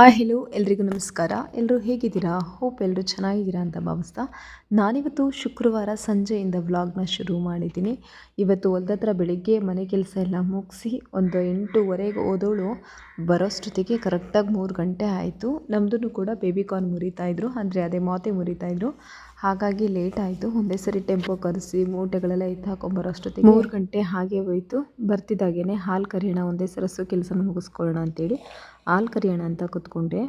ಆ ಹೆಲೋ ಎಲ್ರಿಗೂ ನಮಸ್ಕಾರ. ಎಲ್ಲರೂ ಹೇಗಿದ್ದೀರಾ? ಹೋಪ್ ಎಲ್ಲರೂ ಚೆನ್ನಾಗಿದ್ದೀರಾ ಅಂತ ಭಾವಿಸ್ತಾ. ನಾನಿವತ್ತು ಶುಕ್ರವಾರ ಸಂಜೆಯಿಂದ ವ್ಲಾಗ್ನ ಶುರು ಮಾಡಿದ್ದೀನಿ. ಇವತ್ತು ಹೊಲ್ದತ್ರ ಬೆಳಿಗ್ಗೆ ಮನೆ ಕೆಲಸ ಎಲ್ಲ ಮುಗಿಸಿ ಒಂದು ಎಂಟೂವರೆಗೆ ಓದೋಳು. ಬರೋಷ್ಟೊತ್ತಿಗೆ ಕರೆಕ್ಟಾಗಿ ಮೂರು ಗಂಟೆ ಆಯಿತು. ನಮ್ಮದೂ ಕೂಡ ಬೇಬಿಕಾರ್ನ್ ಮುರಿತಾಯಿದ್ರು ಅಂದರೆ ಅದೇ ಮಾತೆ ಮುರಿತಾಯಿದ್ರು ಹಾಗಾಗಿ ಲೇಟ್ ಆಯಿತು. ಒಂದೇ ಸರಿ ಟೆಂಪೋ ಕರೆಸಿ ಮೂಟೆಗಳೆಲ್ಲ ಎತ್ತು ಹಾಕೊಂಬರೋಷ್ಟೊತ್ತಿಗೆ ಮೂರು ಗಂಟೆ ಹಾಗೆ ಹೋಯಿತು. ಬರ್ತಿದ್ದಾಗೇ ಹಾಲು ಕರಿಯೋಣ ಒಂದೇ ಸರಸು ಕೆಲಸನ ಮುಗಿಸ್ಕೊಳ್ಳೋಣ ಅಂತೇಳಿ ಹಾಲು ಕರಿಯೋಣ ಅಂತ ಕೂತ್ಕೊಂಡೆ.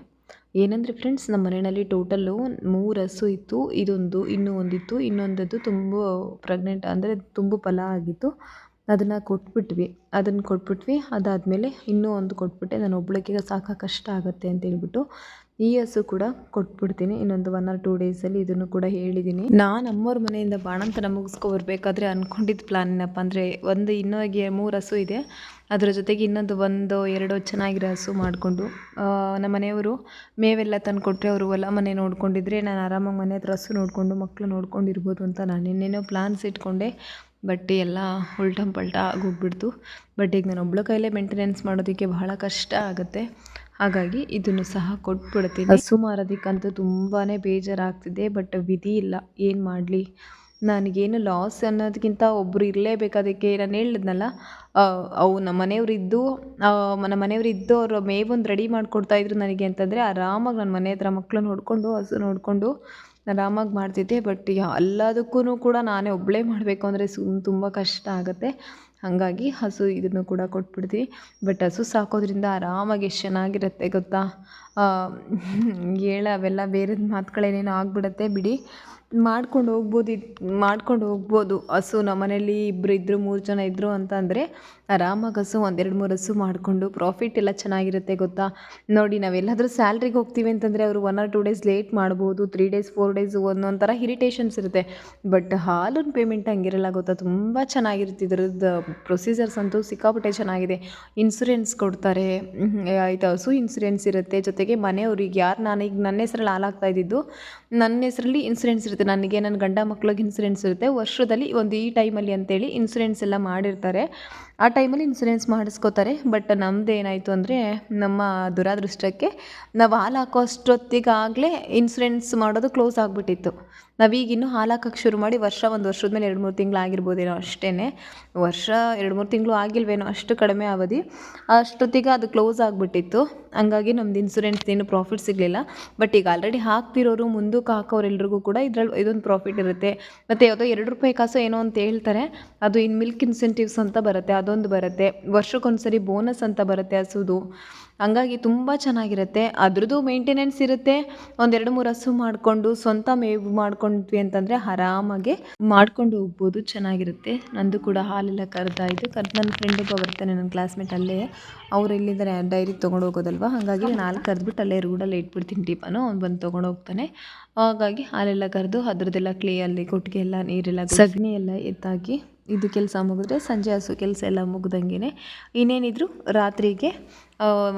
ಏನಂದರೆ ಫ್ರೆಂಡ್ಸ್ ನಮ್ಮ ಮನೆಯಲ್ಲಿ ಟೋಟಲ್ಲು ಮೂರು ಹಸು ಇತ್ತು. ಇದೊಂದು ಇನ್ನೂ ಒಂದಿತ್ತು. ಇನ್ನೊಂದದ್ದು ತುಂಬ ಪ್ರೆಗ್ನೆಂಟ್ ಅಂದರೆ ತುಂಬ ಫಲ ಆಗಿತ್ತು. ಅದನ್ನು ಕೊಟ್ಬಿಟ್ವಿ. ಅದನ್ನು ಕೊಟ್ಬಿಟ್ವಿ. ಅದಾದಮೇಲೆ ಇನ್ನೂ ಒಂದು ಕೊಟ್ಬಿಟ್ಟೆ. ನಾನು ಒಬ್ಬಳಿಗೆ ಸಾಕೋ ಕಷ್ಟ ಆಗುತ್ತೆ ಅಂತ ಹೇಳ್ಬಿಟ್ಟು ಈ ಹಸು ಕೂಡ ಕೊಟ್ಬಿಡ್ತೀನಿ. ಇನ್ನೊಂದು ಒನ್ ಆರ್ ಟೂ ಡೇಸಲ್ಲಿ ಇದನ್ನು ಕೂಡ ಹೇಳಿದ್ದೀನಿ ನಾನು ಅಮ್ಮವ್ರ ಮನೆಯಿಂದ ಬಾಣಂತನ ಮುಗಿಸ್ಕೊಬರ್ಬೇಕಾದ್ರೆ ಅಂದ್ಕೊಂಡಿದ್ದು ಪ್ಲಾನ್ ಏನಪ್ಪ ಅಂದರೆ ಒಂದು ಇನ್ನೊಗೆ ಮೂರು ಹಸು ಇದೆ. ಅದರ ಜೊತೆಗೆ ಇನ್ನೊಂದು ಒಂದು, ಎರಡು ಚೆನ್ನಾಗಿರೋ ಹಸು ಮಾಡಿಕೊಂಡು ನಮ್ಮ ಮನೆಯವರು ಮೇವೆಲ್ಲ ತಂದು ಕೊಟ್ಟರೆ ಅವರು ಹೊಲ ಮನೆ ನೋಡ್ಕೊಂಡಿದ್ರೆ ನಾನು ಆರಾಮಾಗಿ ಮನೆ ಹತ್ರ ಹಸು ನೋಡಿಕೊಂಡು ಮಕ್ಕಳು ನೋಡ್ಕೊಂಡಿರ್ಬೋದು ಅಂತ ನಾನು ಇನ್ನೇನೋ ಪ್ಲಾನ್ಸ್ ಇಟ್ಕೊಂಡೆ. ಬಟ್ ಎಲ್ಲ ಉಲ್ಟಂ ಪಲ್ಟ ಆಗೋಗ್ಬಿಡ್ತು. ಬಟ್ ಈಗ ನಾನು ಒಬ್ಳ ಕೈಲೇ ಮೇಂಟೆನೆನ್ಸ್ ಮಾಡೋದಕ್ಕೆ ಬಹಳ ಕಷ್ಟ ಆಗುತ್ತೆ. ಹಾಗಾಗಿ ಇದನ್ನು ಸಹ ಕೊಟ್ಬಿಡ್ತೀನಿ. ಹಸು ಮಾರೋದಕ್ಕಂತೂ ತುಂಬಾ ಬೇಜಾರಾಗ್ತಿದೆ, ಬಟ್ ವಿಧಿ ಇಲ್ಲ. ಏನು ಮಾಡಲಿ? ನನಗೇನು ಲಾಸ್ ಅನ್ನೋದಕ್ಕಿಂತ ಒಬ್ಬರು ಇರಲೇಬೇಕಾದಕ್ಕೆ ನಾನು ಹೇಳಿದ್ನಲ್ಲ ಅವು ನಮ್ಮ ಮನೆಯವರಿದ್ದು ನಮ್ಮ ಮನೆಯವ್ರು ಇದ್ದು ಅವರು ಮೇವೊಂದು ರೆಡಿ ಮಾಡಿಕೊಡ್ತಾಯಿದ್ರು ನನಗೆ ಅಂತಂದರೆ ಆರಾಮಾಗಿ ನನ್ನ ಮನೆ ಹತ್ರ ಮಕ್ಕಳು ನೋಡಿಕೊಂಡು, ಹಸು ನೋಡಿಕೊಂಡು ಆರಾಮಾಗಿ ಮಾಡ್ತಿದ್ದೆ. ಬಟ್ ಎಲ್ಲದಕ್ಕೂ ಕೂಡ ನಾನೇ ಒಬ್ಬಳೇ ಮಾಡಬೇಕು ಅಂದರೆ ಸುಮ್ ತುಂಬ ಕಷ್ಟ ಆಗುತ್ತೆ. ಹಾಗಾಗಿ ಹಸು ಇದನ್ನು ಕೂಡ ಕೊಟ್ಬಿಡ್ತೀವಿ. ಬಟ್ ಹಸು ಸಾಕೋದ್ರಿಂದ ಆರಾಮಾಗಿ ಎಷ್ಟು ಚೆನ್ನಾಗಿರುತ್ತೆ ಗೊತ್ತಾ? ಹೇಳ, ಅವೆಲ್ಲ ಬೇರೆದು ಮಾತುಗಳೇನೇನೋ ಆಗಿಬಿಡತ್ತೆ ಬಿಡಿ. ಮಾಡ್ಕೊಂಡು ಹೋಗ್ಬೋದು, ಇದು ಮಾಡ್ಕೊಂಡು ಹೋಗ್ಬೋದು. ಹಸು ನಮ್ಮ ಮನೇಲಿ ಇಬ್ಬರು ಇದ್ದರು ಮೂರು ಜನ ಇದ್ದರು ಅಂತ ಅಂದರೆ ಆರಾಮಾಗಿ ಹಸು ಒಂದೆರಡು ಮೂರು ಹಸು ಮಾಡಿಕೊಂಡು ಪ್ರಾಫಿಟ್ ಎಲ್ಲ ಚೆನ್ನಾಗಿರುತ್ತೆ ಗೊತ್ತಾ? ನೋಡಿ, ನಾವೆಲ್ಲಾದರೂ ಸ್ಯಾಲ್ರಿಗೆ ಹೋಗ್ತೀವಿ ಅಂತಂದರೆ ಅವರು one or two days late ಮಾಡ್ಬೋದು ತ್ರೀ ಡೇಸ್ ಫೋರ್ ಡೇಸ್ ಒಂದೊಂಥರ ಥರ ಇರಿಟೇಷನ್ಸ್ ಇರುತ್ತೆ. ಬಟ್ ಹಾಲಿನ ಪೇಮೆಂಟ್ ಹಂಗಿರಲ್ಲ ಗೊತ್ತಾ? ತುಂಬ ಚೆನ್ನಾಗಿರುತ್ತೆ. ಇದ್ರದ್ದು ಪ್ರೊಸೀಜರ್ಸ್ ಅಂತೂ ಸಿಕ್ಕಾಪಟ್ಟೆ ಚೆನ್ನಾಗಿದೆ. ಇನ್ಸೂರೆನ್ಸ್ ಕೊಡ್ತಾರೆ. ಆಯಿತು? ಹಸು ಇನ್ಸೂರೆನ್ಸ್ ಇರುತ್ತೆ. ಜೊತೆಗೆ ಮನೆಯವ್ರಿಗೆ ಯಾರು ಈಗ ನನ್ನ ಹೆಸರಲ್ಲಿ ಹಾಲಾಗ್ತಾ ಇದ್ದಿದ್ದು, ನನ್ನ ಹೆಸರಲ್ಲಿ ಇನ್ಸೂರೆನ್ಸ್ ಇರುತ್ತೆ. ನನಗೆ ನನ್ನ ಗಂಡ ಮಕ್ಳಿಗೆ ಇನ್ಸೂರೆನ್ಸ್ ಇರುತ್ತೆ. ವರ್ಷದಲ್ಲಿ ಒಂದು ಈ ಟೈಮಲ್ಲಿ ಅಂತೇಳಿ ಇನ್ಸೂರೆನ್ಸ್ ಎಲ್ಲ ಮಾಡಿರ್ತಾರೆ. ಆ ಟೈಮಲ್ಲಿ ಇನ್ಸೂರೆನ್ಸ್ ಮಾಡಿಸ್ಕೋತಾರೆ. ಬಟ್ ನಮ್ದು ಏನಾಯಿತು ಅಂದರೆ, ನಮ್ಮ ದುರಾದೃಷ್ಟಕ್ಕೆ ನಾವು ಹಾಲು ಅಷ್ಟೊತ್ತಿಗಾಗಲೇ ಇನ್ಸೂರೆನ್ಸ್ ಮಾಡೋದು ಕ್ಲೋಸ್ ಆಗಿಬಿಟ್ಟಿತ್ತು. ನಾವೀಗಿನ್ನೂ ಹಾಲು ಹಾಕಕ್ಕೆ ಶುರು ಮಾಡಿ ವರ್ಷ ಒಂದು ವರ್ಷದ ಮೇಲೆ ಎರಡು ಮೂರು ತಿಂಗಳು ಆಗಿರ್ಬೋದೇನೋ ಅಷ್ಟೇ ವರ್ಷ ಎರಡು ಮೂರು ತಿಂಗಳು ಆಗಿಲ್ವೇನೋ ಅಷ್ಟು ಕಡಿಮೆ ಅವಧಿ. ಅಷ್ಟೊತ್ತಿಗೆ ಅದು ಕ್ಲೋಸ್ ಆಗಿಬಿಟ್ಟಿತ್ತು. ಹಂಗಾಗಿ ನಮ್ದು ಇನ್ಸೂರೆನ್ಸ್ ಏನು ಪ್ರಾಫಿಟ್ ಸಿಗಲಿಲ್ಲ. ಬಟ್ ಈಗ ಆಲ್ರೆಡಿ ಹಾಕ್ತಿರೋರು, ಮುಂದಕ್ಕೆ ಹಾಕೋರೆಲ್ರಿಗೂ ಕೂಡ ಇದ್ರಲ್ಲಿ ಇದೊಂದು ಪ್ರಾಫಿಟ್ ಇರುತ್ತೆ. ಮತ್ತು ಯಾವುದೋ ಎರಡು ರೂಪಾಯಿ ಕಾಸು ಏನೋ ಅಂತ ಹೇಳ್ತಾರೆ. ಅದು ಇನ್ನು ಮಿಲ್ಕ್ ಇನ್ಸೆಂಟಿವ್ಸ್ ಅಂತ ಬರುತ್ತೆ ಅದೊಂದು ಬರುತ್ತೆ. ವರ್ಷಕ್ಕೊಂದ್ಸರಿ ಬೋನಸ್ ಅಂತ ಬರುತ್ತೆ ಹಸುದು. ಹಂಗಾಗಿ ತುಂಬ ಚೆನ್ನಾಗಿರುತ್ತೆ. ಅದ್ರದ್ದು ಮೇಂಟೆನೆನ್ಸ್ ಇರುತ್ತೆ. ಒಂದೆರಡು ಮೂರು ಹಸು ಮಾಡಿಕೊಂಡು ಸ್ವಂತ ಮೇವು ಮಾಡ್ಕೊಂಡ್ವಿ ಅಂತಂದರೆ ಆರಾಮಾಗೆ ಮಾಡ್ಕೊಂಡು ಹೋಗ್ಬೋದು ಚೆನ್ನಾಗಿರುತ್ತೆ. ನಂದು ಕೂಡ ಹಾಲೆಲ್ಲ ಕರೆದಾಯಿತು. ಕರೆದು ನನ್ನ ಫ್ರೆಂಡ್ ಒಬ್ಬ ಬರ್ತಾನೆ ನನ್ನ ಕ್ಲಾಸ್ಮೇಟ್ ಅಲ್ಲೇ. ಅವ್ರು ಎಲ್ಲಿದ್ದಾರೆ ಡೈರಿಗೆ ತೊಗೊಂಡು ಹೋಗೋದಲ್ವ? ಹಾಗಾಗಿ ನಾನು ಹಾಲು ಕರೆದ್ಬಿಟ್ಟು ಅಲ್ಲೇ ರೂಡಲ್ಲಿ ಇಟ್ಬಿಡ್ತೀನಿ ಟಿಪನು ಅವ್ನು ಬಂದು ತೊಗೊಂಡು ಹೋಗ್ತಾನೆ. ಹಾಗಾಗಿ ಹಾಲೆಲ್ಲ ಕರೆದು ಅದ್ರದ್ದೆಲ್ಲ ಕ್ಲೀಯಲ್ಲಿ ಕೊಟ್ಟಿಗೆ ಎಲ್ಲ ನೀರೆಲ್ಲ ಸಗಣಿ ಎಲ್ಲ ಎತ್ತಾಕಿ ಇದು ಕೆಲಸ ಮುಗಿದ್ರೆ ಸಂಜೆ ಹಸು ಕೆಲಸ ಎಲ್ಲ ಮುಗ್ದಂಗೆ ಇನ್ನೇನಿದ್ರು ರಾತ್ರಿಗೆ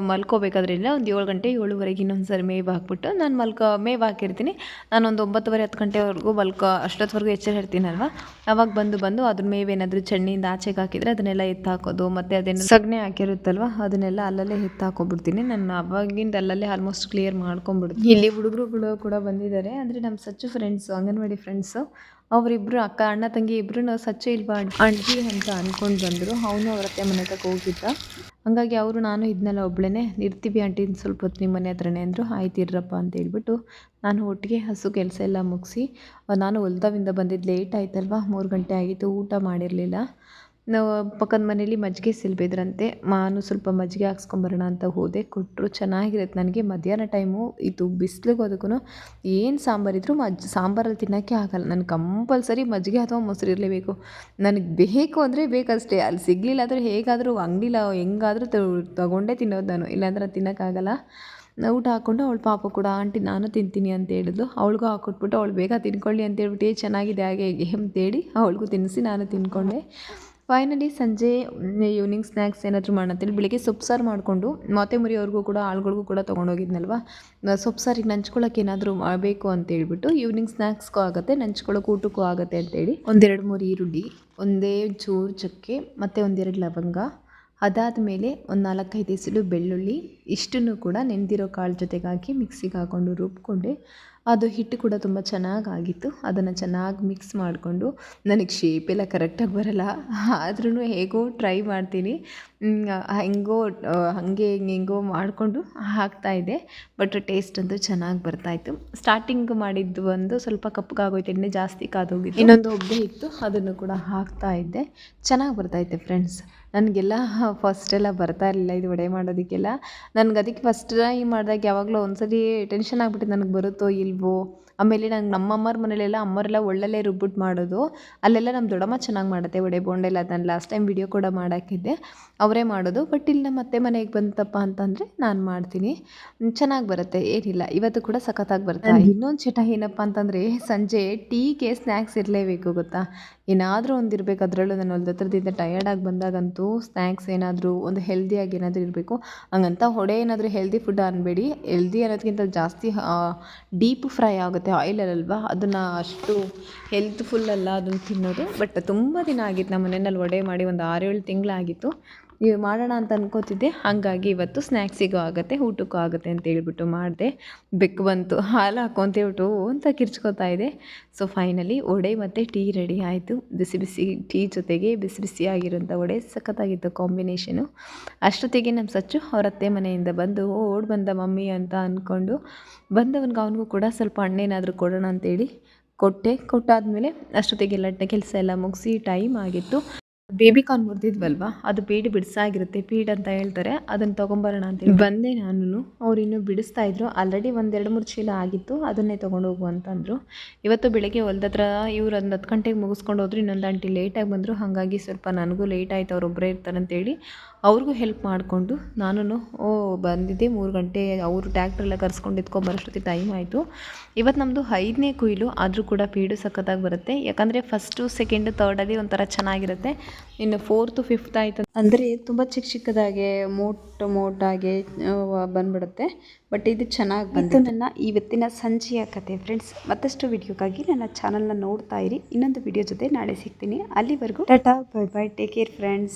ಮಲ್ಕೋಬೇಕಾದ್ರೆ ಇಲ್ಲ, ಒಂದು ಏಳು ಗಂಟೆ, ಏಳುವರೆಗೆ ಇನ್ನೊಂದು ಸರಿ ಮೇವು ಹಾಕ್ಬಿಟ್ಟು ನಾನು ಮಲ್ಕೋ, ಮೇವು ಹಾಕಿರ್ತೀನಿ. ನಾನೊಂದು ಒಂಬತ್ತುವರೆ, ಹತ್ತು ಗಂಟೆವರೆಗೂ ಮಲ್ಕೊ ಅಷ್ಟೊತ್ತವರೆಗೂ ಎಚ್ಚರ ಇರ್ತೀನಲ್ವ? ಅವಾಗ ಬಂದು ಬಂದು ಅದ್ರ ಮೇವೇನಾದರೂ ಚಣ್ಣಿಯಿಂದ ಆಚೆಗೆ ಹಾಕಿದರೆ ಅದನ್ನೆಲ್ಲ ಎತ್ತು ಹಾಕೋದು, ಮತ್ತು ಅದೇನು ಸಗಣಿ ಹಾಕಿರುತ್ತಲ್ವ, ಅದನ್ನೆಲ್ಲ ಅಲ್ಲಲ್ಲೇ ಎತ್ತು ಹಾಕೋಬಿಡ್ತೀನಿ. ನಾನು ಅವಾಗಿಂದ ಅಲ್ಲಲ್ಲೇ ಆಲ್ಮೋಸ್ಟ್ ಕ್ಲಿಯರ್ ಮಾಡ್ಕೊಂಬಿಡ್ತೀನಿ ಇಲ್ಲಿ ಹುಡುಗರುಗಳು ಕೂಡ ಬಂದಿದ್ದಾರೆ. ಅಂದರೆ ನಮ್ಮ ಸಚ್ಚು ಫ್ರೆಂಡ್ಸು ಅಂಗನವಾಡಿ ಫ್ರೆಂಡ್ಸು ಅವರಿಬ್ಬರು ಅಕ್ಕ, ಅಣ್ಣ, ತಂಗಿ ಇಬ್ಬರು ಸಚ್ಚು ಇಲ್ವಾ? ಅಣ್ಣ ಅಂತ ಅಂದ್ಕೊಂಡು ಬಂದರು. ಅವನು ಅವ್ರ ಮನೆ ತಕ್ಕ ಹೋಗಿದ್ದ. ಹಂಗಾಗಿ ಅವರು, ನಾನು ಇದನ್ನೆಲ್ಲ ಒಬ್ಬಳೇ ಇರ್ತೀವಿ ಆಂಟಿ ಸ್ವಲ್ಪ ಹೊತ್ತು ನಿಮ್ಮ ಮನೆ ಹತ್ರನೇ ಅಂದರು, ಆಯ್ತು ಅಂತ ಹೇಳ್ಬಿಟ್ಟು ನಾನು ಒಟ್ಟಿಗೆ ಹಸು ಕೆಲಸ ಎಲ್ಲ ಮುಗಿಸಿ, ನಾನು ಹೊಲ್ದಾವಿಂದ ಬಂದಿದ್ದು ಲೇಟ್ ಆಯ್ತಲ್ವ, ಮೂರು ಗಂಟೆ ಆಗಿತ್ತು, ಊಟ ಮಾಡಿರಲಿಲ್ಲ. ನಾವು ಪಕ್ಕದ ಮನೇಲಿ ಮಜ್ಜಿಗೆ ಸಿಲ್ಬಿದ್ರಂತೆ. ನಾನು ಸ್ವಲ್ಪ ಮಜ್ಜಿಗೆ ಹಾಕ್ಸ್ಕೊಂಬರೋಣ ಅಂತ ಹೋದೆ. ಕೊಟ್ಟರು ಚೆನ್ನಾಗಿರುತ್ತೆ ನನಗೆ. ಮಧ್ಯಾಹ್ನ ಟೈಮು ಇದು ಬಿಸ್ಲಿಗೆ ಅದಕ್ಕೂ ಏನು ಸಾಂಬಾರಿದ್ರು ಮಜ್, ಸಾಂಬಾರಲ್ಲಿ ತಿನ್ನೋಕ್ಕೆ ಆಗಲ್ಲ. ನನಗೆ ಕಂಪಲ್ಸರಿ ಮಜ್ಜಿಗೆ ಅಥವಾ ಮೊಸರು ಇರಲೇಬೇಕು. ನನಗೆ ಬೇಕು ಅಂದರೆ ಬೇಕಷ್ಟೇ. ಅಲ್ಲಿ ಸಿಗಲಿಲ್ಲ ಆದರೆ ಹೇಗಾದರೂ ಅಂಗಡಿಲ ಹೆಂಗಾದರೂ ತಗೊಂಡೇ ತಿನ್ನೋದು ನಾನು. ಇಲ್ಲಾಂದ್ರೆ ತಿನ್ನೋಕ್ಕಾಗಲ್ಲ ಊಟ ಹಾಕ್ಕೊಂಡು ಅವಳು ಪಾಪ ಕೂಡ, ಆಂಟಿ ನಾನು ತಿಂತೀನಿ ಅಂತ ಹೇಳಿದ್ಲು. ಅವಳಿಗೂ ಹಾಕ್ಕೊಟ್ಬಿಟ್ಟು ಅವಳು ಬೇಗ ತಿನ್ಕೊಳ್ಳಿ ಅಂತೇಳ್ಬಿಟ್ಟು ಏ ಚೆನ್ನಾಗಿದೆ, ಹಾಗೆ, ಹೇಗೆ ಅಂತೇಳಿ ಅವಳಿಗೂ ತಿನ್ನಿಸಿ ನಾನು ತಿನ್ಕೊಂಡೆ. ಫೈನಲಿ ಸಂಜೆ ಈವ್ನಿಂಗ್ ಸ್ನ್ಯಾಕ್ಸ್ ಏನಾದರೂ ಮಾಡೋಣ ಅಂತೇಳಿ ಬೆಳಿಗ್ಗೆ ಸೊಪ್ಪು ಸಾರು ಮಾಡಿಕೊಂಡು ಮಾತೆ ಮುರಿಯವ್ರಿಗೂ ಕೂಡ ಆಳುಗಳಿಗೂ ಕೂಡ ತೊಗೊಂಡೋಗಿದ್ನಲ್ವ? ಸೊಪ್ಪು ಸಾರಿಗೆ ನಂಚ್ಕೊಳ್ಳೋಕೆ ಏನಾದರೂ ಮಾಡಬೇಕು ಅಂತ ಹೇಳ್ಬಿಟ್ಟು ಈವ್ನಿಂಗ್ ಸ್ನ್ಯಾಕ್ಸ್ಗೂ ಆಗುತ್ತೆ ನಂಚ್ಕೊಳ್ಳೋಕೆ ಊಟಕ್ಕೂ ಆಗುತ್ತೆ ಅಂತೇಳಿ ಒಂದೆರಡು ಮೂರು ಈರುಳ್ಳಿ, ಒಂದೇ ಚೂರು ಚಕ್ಕೆ, ಮತ್ತು ಒಂದೆರಡು ಲವಂಗ ಅದಾದಮೇಲೆ ಒಂದು ನಾಲ್ಕೈದು ಎಸಳು ಬೆಳ್ಳುಳ್ಳಿ, ಇಷ್ಟನ್ನು ಕೂಡ ನೆನೆದಿರೋ ಕಾಳು ಜೊತೆಗಾಕಿ ಮಿಕ್ಸಿಗೆ ಹಾಕ್ಕೊಂಡು ರುಬ್ಕೊಂಡೆ. ಅದು ಹಿಟ್ಟು ಕೂಡ ತುಂಬ ಚೆನ್ನಾಗಾಗಿತ್ತು. ಅದನ್ನು ಚೆನ್ನಾಗಿ ಮಿಕ್ಸ್ ಮಾಡಿಕೊಂಡು ನನಗೆ ಶೇಪ್ ಎಲ್ಲ ಕರೆಕ್ಟಾಗಿ ಬರಲ್ಲ. ಆದ್ರೂ ಹೇಗೋ ಟ್ರೈ ಮಾಡ್ತೀನಿ. ಹೆಂಗೋ ಹಾಗೆ ಹಿಂಗೆ ಹೆಂಗೋ ಮಾಡಿಕೊಂಡು ಹಾಕ್ತಾಯಿದ್ದೆ ಬಟ್ ಟೇಸ್ಟ್ ಅಂತೂ ಚೆನ್ನಾಗಿ ಬರ್ತಾಯಿತ್ತು ಸ್ಟಾರ್ಟಿಂಗ್ ಮಾಡಿದ್ದು ಒಂದು ಸ್ವಲ್ಪ ಕಪ್ಪಗಾಗೋಯ್ತು ಎಣ್ಣೆ ಜಾಸ್ತಿ ಕಾದೋಗಿತ್ತು. ಇನ್ನೊಂದು ಒಬ್ಬೆ ಇತ್ತು. ಅದನ್ನು ಕೂಡ ಹಾಕ್ತಾ ಇದ್ದೆ. ಚೆನ್ನಾಗಿ ಬರ್ತಾಯಿತ್ತು ಫ್ರೆಂಡ್ಸ್ ನನಗೆಲ್ಲ ಫಸ್ಟೆಲ್ಲ ಬರ್ತಾ ಇರಲಿಲ್ಲ ಇದು ವಡೆ ಮಾಡೋದಕ್ಕೆಲ್ಲ. ನನಗೆ ಅದಕ್ಕೆ ಫಸ್ಟ್ ಟ್ರೈ ಮಾಡಿದಾಗ ಯಾವಾಗಲೂ ಒಂದ್ಸರಿ ಟೆನ್ಷನ್ ಆಗಿಬಿಟ್ಟು ನನಗೆ ಬರುತ್ತೋ ಇಲ್ವೋ 部 ಆಮೇಲೆ ನಂಗೆ ನಮ್ಮ ಅಮ್ಮರ ಮನೇಲೆಲ್ಲ ಅಮ್ಮರೆಲ್ಲ ಒಳ್ಳಲ್ಲೇ ರುಬ್ಬಿಟ್ಟು ಮಾಡೋದು. ಅಲ್ಲೆಲ್ಲ ನಮ್ಮ ದೊಡ್ಡಮ್ಮ ಚೆನ್ನಾಗಿ ಮಾಡುತ್ತೆ ವಡೆ ಬೋಂಡೆಲ್ಲ ನಾನು ಲಾಸ್ಟ್ ಟೈಮ್ ವಿಡಿಯೋ ಕೂಡ ಮಾಡಾಕಿದ್ದೆ. ಅವರೇ ಮಾಡೋದು. ಬಟ್ ಇಲ್ಲಿ ನಮ್ಮ ಅತ್ತೆ ಮನೆಗೆ ಬಂತಪ್ಪ ಅಂತಂದರೆ ನಾನು ಮಾಡ್ತೀನಿ. ಚೆನ್ನಾಗಿ ಬರುತ್ತೆ. ಏನಿಲ್ಲ. ಇವತ್ತು ಕೂಡ ಸಖತ್ತಾಗಿ ಬರುತ್ತೆ. ಇನ್ನೊಂದು ಚಟ ಏನಪ್ಪ ಅಂತಂದರೆ ಸಂಜೆ ಟೀಗೆ ಸ್ನ್ಯಾಕ್ಸ್ ಇರಲೇಬೇಕು ಗೊತ್ತಾ? ಏನಾದರೂ ಒಂದು ಇರಬೇಕು. ಅದರಲ್ಲೂ ನಾನು ಒಂದು ಹತ್ರದಿಂದ ಟಯರ್ಡಾಗಿ ಬಂದಾಗಂತೂ ಸ್ನ್ಯಾಕ್ಸ್ ಏನಾದರೂ ಒಂದು ಹೆಲ್ದಿಯಾಗಿ ಏನಾದರೂ ಇರಬೇಕು. ಹಂಗಂತ ಹೊಡೆ ಏನಾದರೂ ಹೆಲ್ದಿ ಫುಡ್ ಅನ್ಬೇಡಿ. ಹೆಲ್ದಿ ಅನ್ನೋದಕ್ಕಿಂತ ಜಾಸ್ತಿ ಡೀಪ್ ಫ್ರೈ ಆಗುತ್ತೆ. ಆಯಿಲಲ್ಲಲ್ವಾ ಅದನ್ನು ಅಷ್ಟು ಹೆಲ್ತ್ಫುಲ್ ಅಲ್ಲ, ಅದನ್ನು ತಿನ್ನೋದು. ಬಟ್ ತುಂಬ ದಿನ ಆಗಿತ್ತು, ನಮ್ಮ ಮನೆಯಲ್ಲಿ ವಡೆ ಮಾಡಿ ಒಂದು ಆರೇಳು ತಿಂಗಳಾಗಿತ್ತು. ಮಾಡೋಣ ಅಂತ ಅನ್ಕೋತಿದ್ದೆ. ಹಾಗಾಗಿ ಇವತ್ತು ಸ್ನ್ಯಾಕ್ಸಿಗೂ ಆಗುತ್ತೆ, ಊಟಕ್ಕೂ ಆಗುತ್ತೆ ಅಂತ ಹೇಳ್ಬಿಟ್ಟು ಮಾಡಿದೆ. ಬೆಕ್ಕು ಬಂತು, ಹಾಲು ಹಾಕೊಂತ ಅಂತ ಕಿರ್ಚ್ಕೊತಾ ಇದೆ ಸೊ ಫೈನಲಿ ವಡೆ ಮತ್ತು ಟೀ ರೆಡಿ ಆಯಿತು. ಬಿಸಿ ಬಿಸಿ ಟೀ ಜೊತೆಗೆ ಬಿಸಿ ಬಿಸಿಯಾಗಿರೋಂಥ ವಡೆ, ಸಖತ್ತಾಗಿತ್ತು ಕಾಂಬಿನೇಷನು ಅಷ್ಟೊತ್ತಿಗೆ ನಮ್ಮ ಸಚ್ಚು ಅವ್ರ ಮನೆಯಿಂದ ಬಂದು ಓಡ್ ಬಂದ ಮಮ್ಮಿ ಅಂತ ಅಂದ್ಕೊಂಡು ಬಂದವನಿಗೆ ಅವನಿಗೂ ಕೂಡ ಸ್ವಲ್ಪ ಹಣ್ಣೇನಾದರೂ ಕೊಡೋಣ ಅಂತೇಳಿ ಕೊಟ್ಟೆ. ಕೊಟ್ಟಾದಮೇಲೆ ಅಷ್ಟೊತ್ತಿಗೆಲ್ಲ ಕೆಲಸ ಎಲ್ಲ ಮುಗಿಸಿ ಟೈಮ್ ಆಗಿತ್ತು. ಬೇಬಿ ಕಾರ್ನ್ ಮುರಿದಿದ್ವಲ್ವಾ? ಅದು ಪೀಡ್ ಬಿಡಿಸಾಗಿರುತ್ತೆ, ಪೀಡ್ ಅಂತ ಹೇಳ್ತಾರೆ. ಅದನ್ನು ತೊಗೊಂಬರೋಣ ಅಂತ ಬಂದೆ ನಾನು ಅವ್ರು ಇನ್ನೂ ಬಿಡಿಸ್ತಾ ಇದ್ರು. ಆಲ್ರೆಡಿ ಒಂದೆರಡು ಮೂರು ಚೀಲ ಆಗಿತ್ತು. ಅದನ್ನೇ ತೊಗೊಂಡು ಹೋಗು ಅಂತಂದರು ಇವತ್ತು ಬೆಳಗ್ಗೆ ಹೊಲ್ದತ್ರ ಇವ್ರು ಒಂದು ಹತ್ತು ಗಂಟೆಗೆ ಮುಗಿಸ್ಕೊಂಡು ಹೋದ್ರು, ಇನ್ನೊಂದು ಆಂಟಿ ಲೇಟಾಗಿ ಬಂದರು. ಹಾಗಾಗಿ ಸ್ವಲ್ಪ ನನಗೂ ಲೇಟ್ ಆಯಿತು ಇರ್ತಾರೆ ಅಂತೇಳಿ ಅವ್ರಿಗೂ ಹೆಲ್ಪ್ ಮಾಡಿಕೊಂಡು ನಾನು ಓ, ಬಂದಿದ್ದೆ ಮೂರು ಗಂಟೆ, ಅವರು ಟ್ಯಾಕ್ಟ್ರೆಲ್ಲ ಕರ್ಸ್ಕೊಂಡು ಎತ್ಕೊಂಬರೋಷ್ಟೊತ್ತಿಗೆ ಟೈಮ್ ಆಯಿತು. ಇವತ್ತು ನಮ್ಮದು ಐದನೇ ಕುಯ್ಲು. ಆದರೂ ಕೂಡ ಪೀಡು ಸಖತ್ತಾಗಿ ಬರುತ್ತೆ. ಯಾಕಂದರೆ ಫಸ್ಟು ಸೆಕೆಂಡು ತರ್ಡಲ್ಲಿ ಒಂಥರ ಚೆನ್ನಾಗಿರುತ್ತೆ. ಇನ್ನು ಫೋರ್ತು ಫಿಫ್ತ್ ಆಯಿತು ಅಂದರೆ ತುಂಬ ಚಿಕ್ಕ ಚಿಕ್ಕದಾಗೆ ಮೋಟ್ ಮೋಟಾಗೆ ಬಂದ್ಬಿಡುತ್ತೆ. ಬಟ್ ಇದು ಚೆನ್ನಾಗಿ ಬಂತು ನನ್ನ ಇವತ್ತಿನ ಸಂಜೆಯ ಕತೆ ಫ್ರೆಂಡ್ಸ್ ಮತ್ತಷ್ಟು ವಿಡಿಯೋಗಾಗಿ ನನ್ನ ಚಾನಲ್ನ ನೋಡ್ತಾ ಇರಿ. ಇನ್ನೊಂದು ವಿಡಿಯೋ ಜೊತೆ ನಾಳೆ ಸಿಗ್ತೀನಿ. ಅಲ್ಲಿವರೆಗೂ tata bye bye take care friends